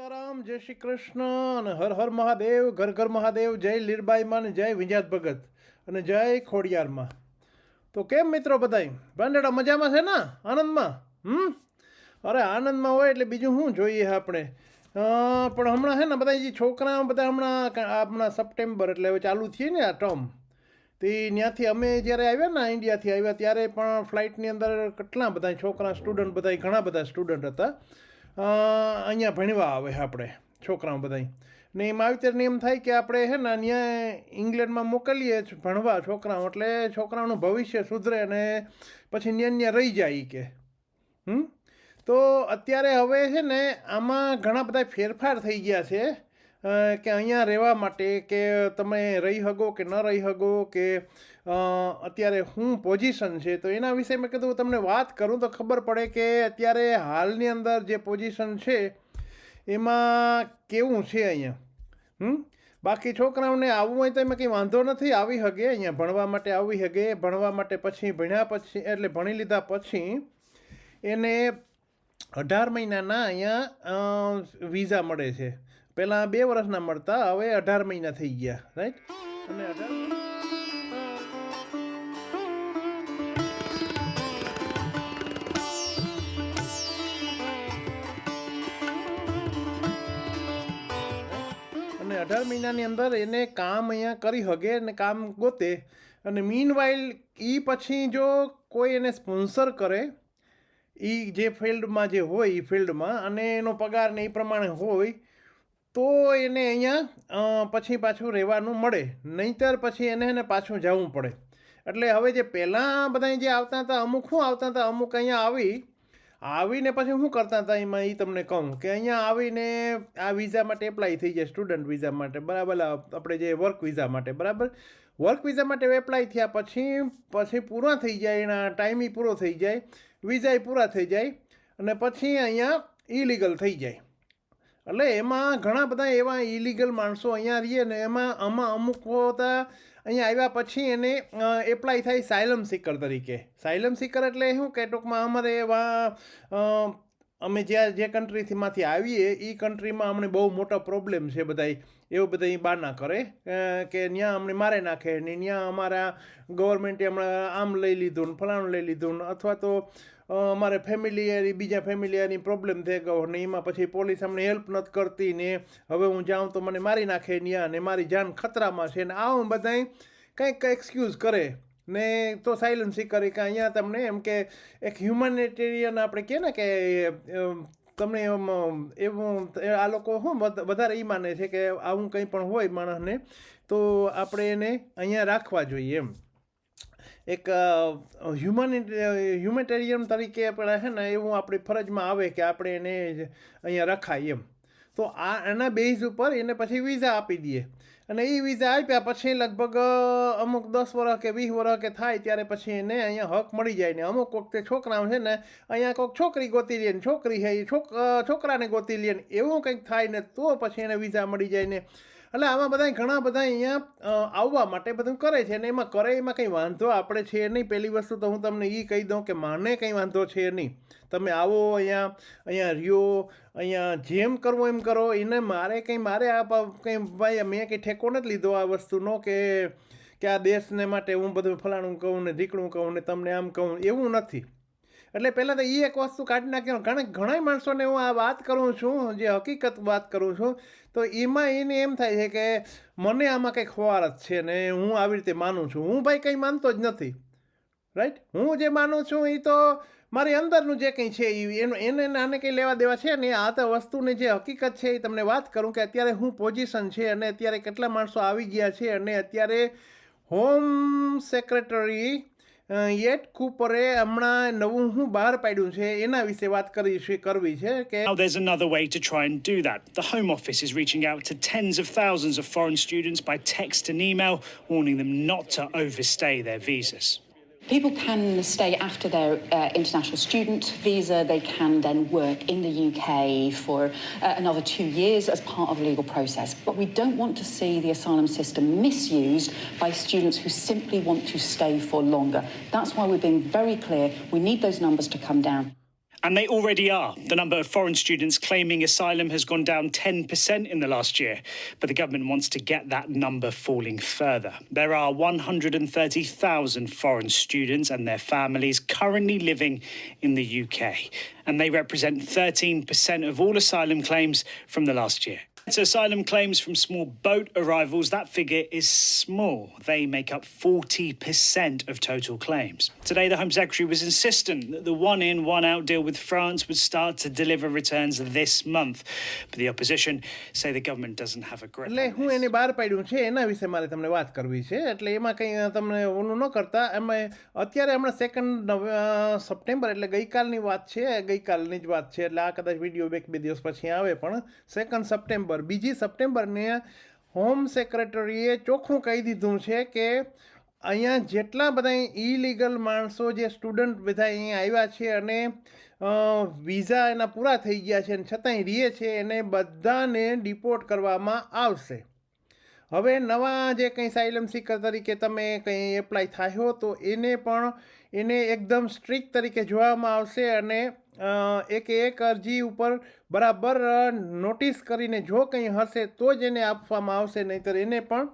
સીતારામ, જય શ્રી કૃષ્ણ અને હર હર મહાદેવ, ઘર ઘર મહાદેવ, જય લીરબાઈમાં અને જય વિંજાત ભગત અને જય ખોડિયારમાં તો કેમ મિત્રો બધાય? ભાંડેડા મજામાં છે ને? આનંદમાં? હમ? અરે આનંદમાં હોય એટલે બીજું શું જોઈએ આપણે? પણ હમણાં છે ને બધા જે છોકરા બધા હમણાં હમણાં સપ્ટેમ્બર એટલે હવે ચાલુ થઈએ ને આ ટર્મ. તે ત્યાંથી અમે જ્યારે આવ્યા ને ઇન્ડિયાથી આવ્યા ત્યારે પણ ફ્લાઇટની અંદર કેટલા બધા છોકરા સ્ટુડન્ટ બધા ઘણા બધા સ્ટુડન્ટ હતા. અહીંયા ભણવા આવે આપણે, છોકરાઓ બધા ને એમાં આવી ત્યારે એમ થાય કે આપણે હે ને ત્યાં ઇંગ્લેન્ડમાં મોકલીએ ભણવા છોકરાઓ, એટલે છોકરાઓનું ભવિષ્ય સુધરે અને પછી ત્યાં રહી જાય કે. હમ? તો અત્યારે હવે છે ને આમાં ઘણા બધા ફેરફાર થઈ ગયા છે. કે અહીંયા રહેવા માટે કે તમે રહી શકો કે ન રહી શકો કે અત્યારે શું પોઝિશન છે, તો એના વિશે મેં કીધું, તમને વાત કરું તો ખબર પડે કે અત્યારે હાલની અંદર જે પોઝિશન છે, એમાં કેવું છે અહીંયા? હમ? બાકી છોકરાઓને આવવું હોય તો એમાં કંઈ વાંધો નથી, આવી શકે અહીંયા ભણવા માટે, આવી શકે ભણવા માટે પછી ભણ્યા પછી, એટલે ભણી લીધા પછી એને અઢાર મહિનાના અહીંયા વિઝા મળે છે. પહેલાં બે વર્ષના મળતા, હવે અઢાર મહિના થઈ ગયા રાઈટ અને અઢાર અઢાર મહિનાની અંદર એને કામ અહીંયા કરી શકે અને કામ ગોતે. અને મીન વાઇલ એ પછી જો કોઈ એને સ્પોન્સર કરે એ જે ફિલ્ડમાં જે હોય એ ફિલ્ડમાં અને એનો પગાર ને એ પ્રમાણે હોય તો એને અહીંયા પછી પાછું રહેવાનું મળે. નહીંતર પછી એને એને પાછું જવું પડે. એટલે હવે જે પહેલાં બધા જે આવતા હતા, અમુક શું આવતા હતા? અમુક અહીંયા આવી, આવીને પછી શું કરતા હતા એમાં? એ તમને કહું કે અહીંયા આવીને આ વિઝા માટે એપ્લાય થઈ જાય સ્ટુડન્ટ વિઝા માટે. બરાબર આપણે જે વર્ક વિઝા માટે, બરાબર? વર્ક વિઝા માટે એપ્લાય થયા પછી પછી પૂરા થઈ જાય, એના ટાઈમ પૂરો થઈ જાય વિઝા પૂરા થઈ જાય, અને પછી અહીંયા ઇલીગલ થઈ જાય. એટલે એમાં ઘણા બધા એવા ઇલીગલ માણસો અહીંયા રહીએ ને એમાં આમાં અમુક હતા અહીંયા આવ્યા પછી એને એપ્લાય થાય સાયલમ સિકર તરીકે. સાયલમ સિકર એટલે શું? કે ટૂંકમાં અમારે એવા અમે જ્યાં જે કન્ટ્રીથીમાંથી આવીએ એ કન્ટ્રીમાં અમને બહુ મોટો પ્રોબ્લેમ છે બધાય. એવું બધા બાના કરે. કે ત્યાં અમને મારે નાખે ને ત્યાં અમારા ગવર્મેન્ટે હમણાં આમ લઈ લીધું ને ફલાણું લઈ લીધું ને અથવા તો અમારે ફેમિલી બીજા ફેમિલીની પ્રોબ્લેમ થઈ ગયો ને એમાં પછી પોલીસ અમને હેલ્પ નથી કરતી ને હવે હું જાઉં તો મને મારી નાખે ત્યાં ને મારી જાન ખતરામાં છે ને આવું બધાય કંઈક એક્સક્યુઝ કરે. ને તો સાયલન્સી કરી કે અહીંયા તમને એમ કે એક હ્યુમનિટેરિયન આપણે કહે ને કે તમને એમ એવું આ લોકો શું વધારે એ માને છે કે આવું કંઈ પણ હોય માણસને, તો આપણે એને અહીંયા રાખવા જોઈએ એમ. એક હ્યુમન હ્યુમેટેરિયન તરીકે આપણે છે ને એવું આપણી ફરજમાં આવે કે આપણે એને અહીંયા રખાય એમ. તો આ એના બેઝ ઉપર એને પછી વિઝા આપી દઈએ. અને એ વિઝા આપ્યા પછી લગભગ અમુક દસ વર્ષ કે વીસ વર્ષ કે થાય ત્યારે પછી એને અહીંયા હક મળી જાય ને અમુક વખતે છોકરાઓ છે ને અહીંયા કોઈક છોકરી ગોતી લે ને છોકરી છે એ છોક છોકરાને ગોતી લે ને એવું કંઈક થાય ને તો પછી એને વિઝા મળી જાય ને એટલે આમાં બધા ઘણા બધા અહીંયા આવવા માટે બધું કરે છે ને એમાં કરે એમાં કંઈ વાંધો આપણે છે નહીં. પહેલી વસ્તુ તો હું તમને એ કહી દઉં કે મને કંઈ વાંધો છે નહીં. તમે આવો અહીંયા અહીંયા રહ્યો, અહીંયા જેમ કરવો એમ કરો. એને મારે કંઈ, મારે આ કંઈ ભાઈ મેં કંઈ ઠેકો નથી લીધો આ વસ્તુનો કે કે આ દેશને માટે હું બધું ફલાણું કહું ને ઢીકણું કહું ને તમને આમ કહું એવું નથી. એટલે પહેલાં તો એ એક વસ્તુ કાઢી નાખ્યો ઘણા ઘણા માણસોને હું આ વાત કરું છું, જે હકીકત વાત કરું છું તો એમાં એને એમ થાય છે કે મને આમાં કંઈક ખવારત છે ને હું આવી રીતે માનું છું. હું ભાઈ કંઈ માનતો જ નથી. રાઈટ હું જે માનું છું એ તો મારી અંદરનું જે કંઈ છે એ એનું એને આને કંઈ લેવા દેવા છે ને? આ તો વસ્તુની જે હકીકત છે એ તમને વાત કરું કે અત્યારે હું પોઝિશન છે અને અત્યારે કેટલા માણસો આવી ગયા છે અને અત્યારે હોમ સેક્રેટરી યેટ કૂપરે હમણાં નવું શું બહાર પાડ્યું છે એના વિશે વાત કરી છે કરવી છે કે Now, there's another way to try and do that. The Home Office is reaching out to tens of thousands of foreign students by text and email, warning them not to overstay their visas. People can stay after their uh, international student visa. They can then work in the UK for uh, another two years as part of a legal process. But we don't want to see the asylum system misused by students who simply want to stay for longer. That's why we're being very clear. We need those numbers to come down. And they already are. The number of foreign students claiming asylum has gone down 10% in the last year, but the government wants to get that number falling further. There are 130,000 foreign students and their families currently living in the UK, and they represent 13% of all asylum claims from the last year To asylum claims from small boat arrivals, that figure is small. They make up 40% of total claims. Today, the Home Secretary was insistent that the one in, one out deal with France would start to deliver returns this month. But the opposition say the government doesn't have a grip. એટલે on હું this. એને બહાર પાડ્યું છે એના વિશે મારે તમને વાત કરવી છે એટલે એમાં કંઈ તમને ઓલું ન કરતા એમાં અત્યારે હમણાં સેકન્ડ સપ્ટેમ્બર એટલે ગઈકાલની વાત છે ગઈકાલની જ વાત છે એટલે આ કદાચ વિડીયો એક બે દિવસ પછી આવે પણ સેકન્ડ સપ્ટેમ્બર બીજી સપ્ટેમ્બરને હોમ સેક્રેટરીએ ચોખ્ખું કહી દીધું છે કે અહીંયા જેટલા બધા ઇલીગલ માણસો જે સ્ટુડન્ટ બધા અહીંયા આવ્યા છે અને વિઝા એના પૂરા થઈ ગયા છે અને છતાંય રીએ છે, એને બધાને ડિપોર્ટ કરવામાં આવશે. હવે નવા જે કંઈ સાયલમ સિકર તરીકે તમે કંઈ એપ્લાય થયો તો એને પણ એને એકદમ સ્ટ્રિક્ટ તરીકે જોવામાં આવશે અને એક એક અરજી ઉપર બરાબર નોટિસ કરીને જો કંઈ હશે તો જ એને આપવામાં આવશે, નહીંતર એને પણ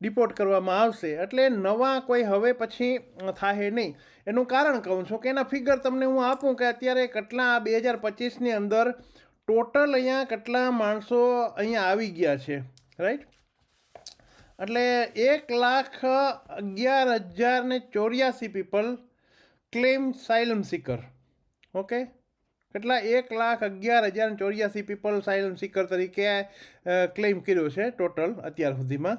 ડિપોર્ટ કરવામાં આવશે. એટલે નવા કોઈ હવે પછી થાય નહીં. એનું કારણ કહું છું કે એના ફિગર તમને હું આપું કે અત્યારે કેટલા બે હજાર પચીસની અંદર ટોટલ અહીંયા કેટલા માણસો અહીંયા આવી ગયા છે, રાઈટ? એટલે એક લાખ અગિયાર હજાર ચોર્યાસી people claim asylum seeker okay? કેટલા? એક લાખ અગિયાર હજાર ચોર્યાસી પીપલ સાયલમ સિકર તરીકે ક્લેમ કર્યો છે ટોટલ અત્યાર સુધીમાં.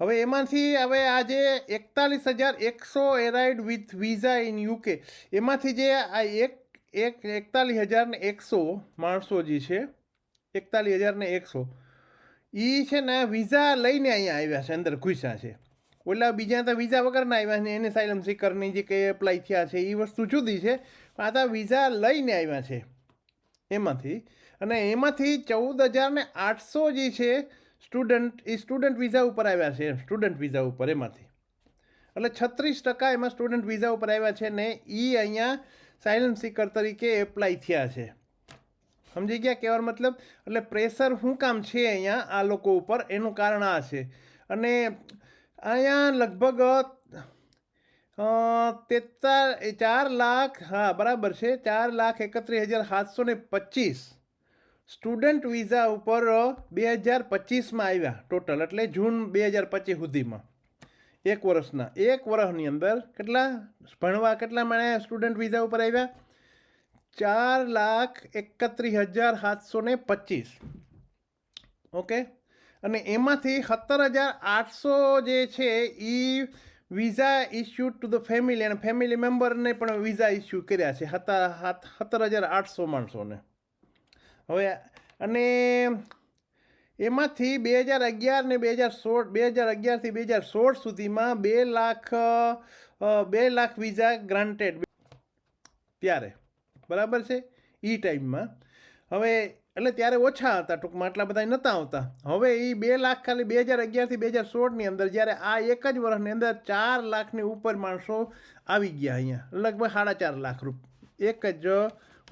હવે એમાંથી હવે આજે એકતાલીસ હજાર એકસો arrived with visa in UK એમાંથી જે આ એક એક, એકતાલીસ હજાર એકસો માણસો જે છે, એકતાલીસ હજાર એકસો એ છે ને વિઝા લઈને અહીંયા આવ્યા છે, અંદર ઘૂસ્યા છે. ઓલા બીજા તો વિઝા વગરના આવ્યા છે એને સાયલમ સિકરની જે કંઈ એપ્લાય થયા છે એ વસ્તુ જુદી છે. આ તો વિઝા લઈને આવ્યા છે. એમાંથી. અને એમાંથી ચૌદ હજાર ને આઠસો જે છે સ્ટુડન્ટ એ સ્ટુડન્ટ વિઝા ઉપર આવ્યા છે. સ્ટુડન્ટ વિઝા ઉપર એમાંથી. એટલે છત્રીસ ટકા એમાં સ્ટુડન્ટ વિઝા ઉપર આવ્યા છે ને એ અહીંયા સાયલમ સિકર તરીકે એપ્લાય થયા છે. સમજી ગયા કહેવાનો મતલબ? એટલે પ્રેશર શું કામ છે અહીંયા આ લોકો ઉપર? એનું કારણ આ છે. અને અહીંયા લગભગ અ, તેતા ચાર લાખ હા બરાબર છે ચાર લાખ એકત્રીસ હજાર સાતસો ને પચીસ સ્ટુડન્ટ વિઝા ઉપર બે હજાર પચીસમાં આવ્યા ટોટલ એટલે જૂન બે હજાર પચીસ સુધીમાં. એક વર્ષના એક વર્ષની અંદર કેટલા ભણવા કેટલા મને સ્ટુડન્ટ વિઝા ઉપર આવ્યા? ચાર લાખ એકત્રીસ હજાર સાતસો ને પચીસ. ઓકે? અને એમાંથી સત્તર હજાર આઠસો જે છે એ visa issue to the family અને ફેમિલી મેમ્બરને પણ વિઝા ઇસ્યુ કર્યા છે, સત્તર સત્તર હજાર આઠસો માણસોને. હવે અને એમાંથી બે હજાર અગિયાર ને બે હજાર સોળ, બે હજાર અગિયારથી બે હજાર સોળ સુધીમાં બે લાખ બે લાખ વિઝા ગ્રાન્ટેડ ત્યારે બરાબર છે? એ ટાઈમમાં હવે એટલે ત્યારે ઓછા હતા ટૂંકમાં આટલા બધા નહોતા આવતા. હવે એ બે લાખ ખાલી બે હજાર અગિયારથી બે હજાર સોળની અંદર, જ્યારે આ એક જ વર્ષની અંદર ચાર લાખની ઉપર માણસો આવી ગયા અહીંયા. લગભગ સાડા ચાર લાખ રૂપ. એક જ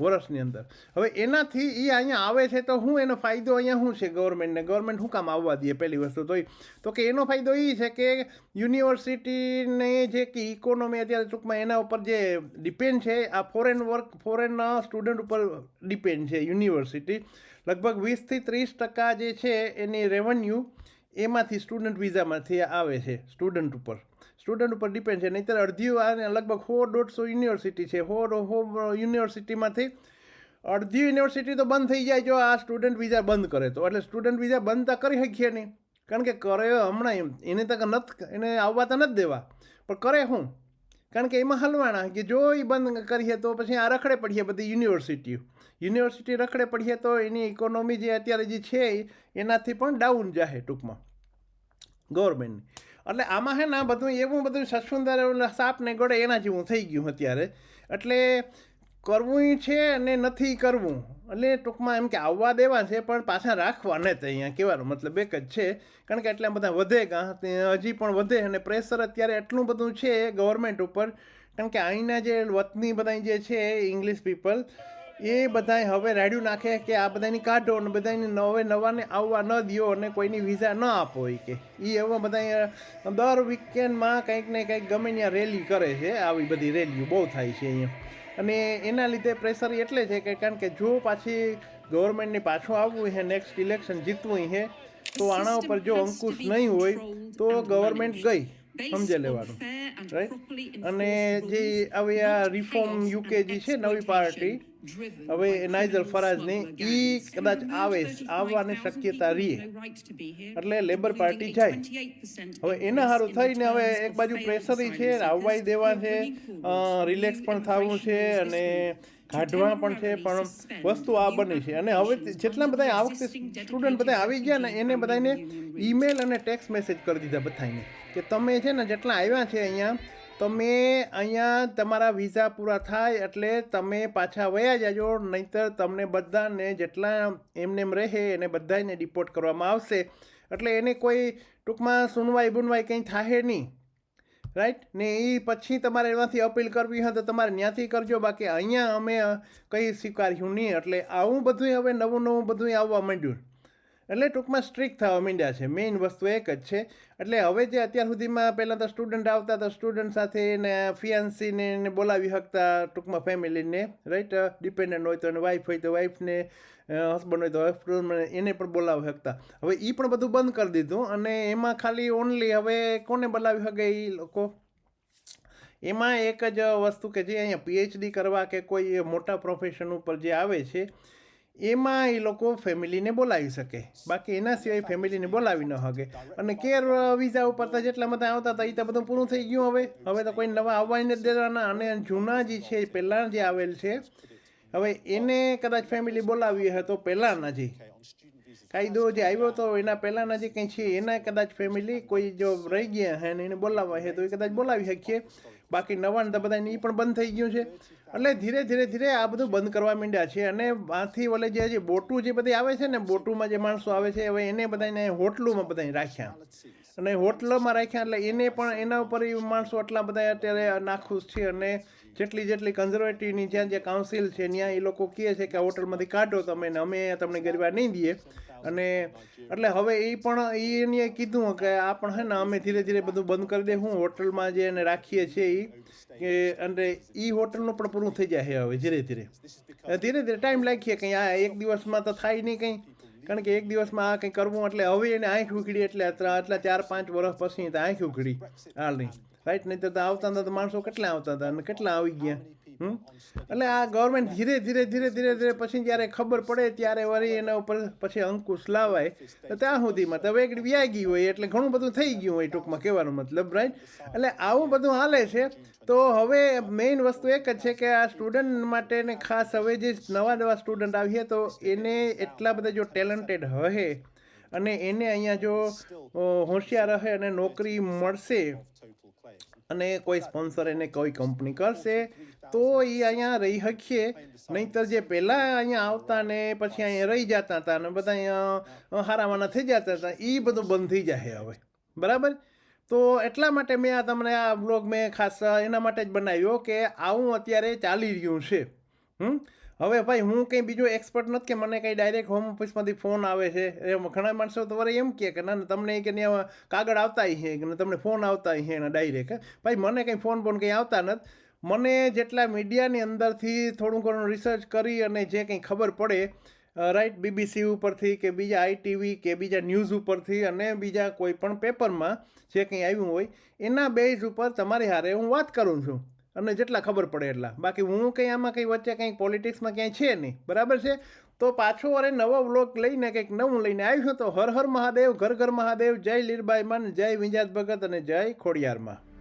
વર્ષની અંદર. હવે એનાથી એ અહીંયા આવે છે તો શું એનો ફાયદો અહીંયા શું છે ગવર્મેન્ટને ગવર્મેન્ટ શું કામ આવવા દે પહેલી વસ્તુ તો તો કે એનો ફાયદો એ છે કે યુનિવર્સિટીને જે કે ઇકોનોમી અત્યારે ટૂંકમાં એના ઉપર જે ડિપેન્ડ છે, આ ફોરેન વર્ક ફોરેન સ્ટુડન્ટ ઉપર ડિપેન્ડ છે યુનિવર્સિટી. લગભગ વીસથી ત્રીસ ટકા જે છે એની રેવન્યુ એમાંથી સ્ટુડન્ટ વિઝામાંથી આવે છે સ્ટુડન્ટ ઉપર. સ્ટુડન્ટ ઉપર ડિપેન્ડ છે. નહીંતર અડધી આ લગભગ સો દોઢસો યુનિવર્સિટી છે. હો હો યુનિવર્સિટીમાંથી અડધી યુનિવર્સિટી તો બંધ થઈ જાય જો આ સ્ટુડન્ટ વિઝા બંધ કરે તો. એટલે સ્ટુડન્ટ વિઝા બંધ તો કરી શકીએ નહીં. કારણ કે કરે હમણાં એમ. એને તક નથી, એને આવવા તો નથી દેવા. પણ કરે શું કારણ કે એમાં હલવાણા કે જો એ બંધ કરીએ તો પછી આ રખડે પડીએ બધી યુનિવર્સિટીઓ. યુનિવર્સિટી રખડે પડીએ તો એની ઇકોનોમી જે અત્યારે જે છે એનાથી પણ ડાઉન જાહે ટૂંકમાં. ગવર્મેન્ટની એટલે આમાં હે ને આ બધું એવું બધું સસુંદર સાપ ને ગળે એના જેવું થઈ ગયું અત્યારે. એટલે કરવું છે અને નથી કરવું. એટલે ટૂંકમાં એમ કે આવવા દેવા છે, પણ પાછા રાખવા ને તે અહીંયા કહેવાનો મતલબ એક જ છે. કારણ કે એટલા બધા વધે કાં હજી પણ વધે અને પ્રેશર અત્યારે એટલું બધું છે ગવર્મેન્ટ ઉપર. કારણ કે અહીંના જે વતની બધા જે છે ઇંગ્લિશ પીપલ એ બધાય હવે રાડ્યું નાખે કે આ બધાની કાઢો અને બધાને નવે નવાને આવવા ન દ્યો અને કોઈની વિઝા ન આપો એ કે. એ એવા બધા દર વીકેન્ડમાં કંઈક ને કંઈક ગમે ત્યાં રેલી કરે છે. આવી બધી રેલીઓ બહુ થાય છે અહીંયા. અને એના લીધે પ્રેશર એટલે છે કે કારણ કે જો પાછી ગવર્મેન્ટને પાછું આવવું છે નેક્સ્ટ ઇલેક્શન જીતવું છે તો આના ઉપર જો અંકુશ નહીં હોય તો ગવર્મેન્ટ ગઈ. સમજે લેવાનું. રાઈટ અને જે આવી આ રિફોર્મ યુકે જે છે નવી પાર્ટી હવે નાઇજર ફરાજની એ કદાચ આવે આવવાની શક્યતા રહી. એટલે લેબર પાર્ટી જાય. હવે એના સારું થઈને હવે એક બાજુ પ્રેશર છે આવવાય દેવા છે રિલેક્સ પણ થવું છે અને કાઢવા પણ છે પણ વસ્તુ આ બની છે. અને હવે જેટલા બધા આ વખતે સ્ટુડન્ટ બધા આવી ગયા ને એને બધાને ઈમેલ અને ટેક્સ મેસેજ કરી દીધા બધાને કે તમે છે ને જેટલા આવ્યા છે અહીંયા તમે અહીંયા તમારા વિઝા પૂરા થાય એટલે તમે પાછા વયા જાજો, નહીંતર તમને બધાને જેટલા એમને એમ રહે એને બધાને ડિપોર્ટ કરવામાં આવશે. એટલે એને કોઈ ટૂંકમાં સુનવાઈ બુનવાઈ કંઈ થાય નહીં. રાઈટ ને એ પછી તમારે એમાંથી અપીલ કરવી હોય તો તમારે ત્યાંથી કરજો. બાકી અહીંયા અમે કંઈ સ્વીકાર્યું નહીં. એટલે આવું બધું હવે નવું નવું બધું આવવા માંડ્યું. એટલે ટૂંકમાં સ્ટ્રિક્ટ થવા માંડ્યા છે. મેઇન વસ્તુ એક જ છે. એટલે હવે જે અત્યાર સુધીમાં પહેલાં તો સ્ટુડન્ટ આવતા તો સ્ટુડન્ટ સાથે એને ફિયાન્સીને એને બોલાવી શકતા ટૂંકમાં ફેમિલીને રાઈટ ડિપેન્ડન્ટ હોય તો એને વાઈફ હોય તો વાઈફને હસબન્ડ હોય તો હસબન્ડ એને પણ બોલાવી શકતા હવે એ પણ બધું બંધ કરી દીધું અને એમાં ખાલી ઓનલી હવે કોને બોલાવી શકે એ લોકો? એમાં એક જ વસ્તુ કે જે અહીંયા પીએચડી કરવા કે કોઈ મોટા પ્રોફેશન ઉપર જે આવે છે એમાં એ લોકો ફેમિલીને બોલાવી શકે. બાકી એના સિવાય ફેમિલીને બોલાવી ન શકે. અને કેર વિઝા ઉપર તો જેટલા બધા આવતા હતા એ તો બધું પૂરું થઈ ગયું હવે. હવે તો કોઈ નવા આવવા નથી દેવાના. અને જૂના જે છે પહેલાં જે આવેલ છે, હવે એને કદાચ ફેમિલી બોલાવી હોય તો પહેલાંના જે કાયદો જે આવ્યો હતો એના પહેલાંના જે કંઈ છે, એના કદાચ ફેમિલી કોઈ જો રહી ગયા હે અને એને બોલાવવા છે તો એ કદાચ બોલાવી શકીએ. બાકી નવા તો બધાને એ પણ બંધ થઈ ગયું છે. એટલે ધીરે ધીરે ધીરે આ બધું બંધ કરવા માંડ્યા છે અને આથી વલે જે જે બોટું જે બધી આવે છે ને, બોટુમાં જે માણસો આવે છે, હવે એને બધાને હોટલોમાં બધાને રાખ્યા. અને હોટલમાં રાખ્યા એટલે એને પણ એના ઉપર એ માણસો આટલા બધા અત્યારે નાખુશ છે અને જેટલી જેટલી કન્ઝર્વેટિવની જ્યાં જે કાઉન્સિલ છે, ત્યાં એ લોકો કહે છે કે હોટલમાંથી કાઢો તમે ને અમે તમને ગરબા નહીં દઈએ. અને એટલે હવે એ પણ એને કીધું કે આ પણ હે ને અમે ધીરે ધીરે બધું બંધ કરી દે, હું હોટલમાં જે એને રાખીએ છીએ એ કે અને એ હોટલનું પણ પૂરું થઈ જાય હવે ધીરે ધીરે. ધીરે ધીરે ટાઈમ લાગીએ કંઈ આ એક દિવસમાં તો થાય નહીં કંઈ, કારણ કે એક દિવસમાં આ કંઈ કરવું એટલે હવે એને આંખ ઉખડી એટલે આટલા ચાર, પાંચ વર્ષ પછી આંખ ઉખડી હાલ નહીં. રાઈટ નહીં તો આવતા હતા તો માણસો કેટલા આવતા હતા અને કેટલા આવી ગયા? એટલે આ ગવર્મેન્ટ ધીરે ધીરે ધીરે ધીરે ધીરે પછી જ્યારે ખબર પડે ત્યારે વળી એના ઉપર પછી અંકુશ લાવાય. તો ત્યાં સુધીમાં તો હવે એક ગઈ હોય એટલે ઘણું બધું થઈ ગયું હોય ટૂંકમાં કહેવાનો મતલબ રાઈટ એટલે આવું બધું હાલે છે. તો હવે મેઇન વસ્તુ એક જ છે કે આ સ્ટુડન્ટ માટે ને ખાસ હવે જે નવા નવા સ્ટુડન્ટ આવીએ તો એને એટલા બધા જો ટેલેન્ટેડ હશે અને એને અહીંયા જો હોશિયાર રહે અને નોકરી મળશે અને કોઈ સ્પોન્સર એને કોઈ કંપની કરશે, તો એ અહીંયા રહી શકીએ. નહીંતર જે પહેલાં અહીંયા આવતા ને પછી અહીંયા રહી જતા હતા અને બધા અહીંયા હારામાના થઈ જતા હતા એ બધું બંધ થઈ જાય હવે. બરાબર? તો એટલા માટે મેં આ તમને આ બ્લોગ મેં ખાસ એના માટે જ બનાવ્યો કે આવું અત્યારે ચાલી રહ્યું છે. હમ? હવે ભાઈ, હું કંઈ બીજો એક્સપર્ટ નથી કે મને કંઈ ડાયરેક્ટ હોમ ઓફિસમાંથી ફોન આવે છે. એમ ઘણા માણસો તમારે એમ કહે કે, ના ના, તમને કે કાગળ આવતા છે કે તમને ફોન આવતા છે એના ડાયરેક્ટ ભાઈ, મને કંઈ ફોન બોન કંઈ આવતા નથી. મને જેટલા મીડિયાની અંદરથી થોડું ઘણું રિસર્ચ કરી અને જે કંઈ ખબર પડે રાઈટ બીબીસી ઉપરથી કે બીજા આઈટીવી કે બીજા ન્યૂઝ ઉપરથી અને બીજા કોઈ પણ પેપરમાં જે કંઈ આવ્યું હોય, એના બેઝ ઉપર તમારી હારે હું વાત કરું છું. અને જેટલા ખબર પડે એટલા. બાકી હું કંઈ આમાં કંઈ વચ્ચે કંઈ પોલિટિક્સમાં ક્યાંય છે નહીં. બરાબર છે? તો પાછો અરે નવો વ્લોગ લઈને કંઈક નવું લઈને આવ્યું તો હર હર મહાદેવ, ઘર ઘર મહાદેવ, જય લીરબાઈ મન, જય વિંજાત ભગત અને જય ખોડિયારમાં.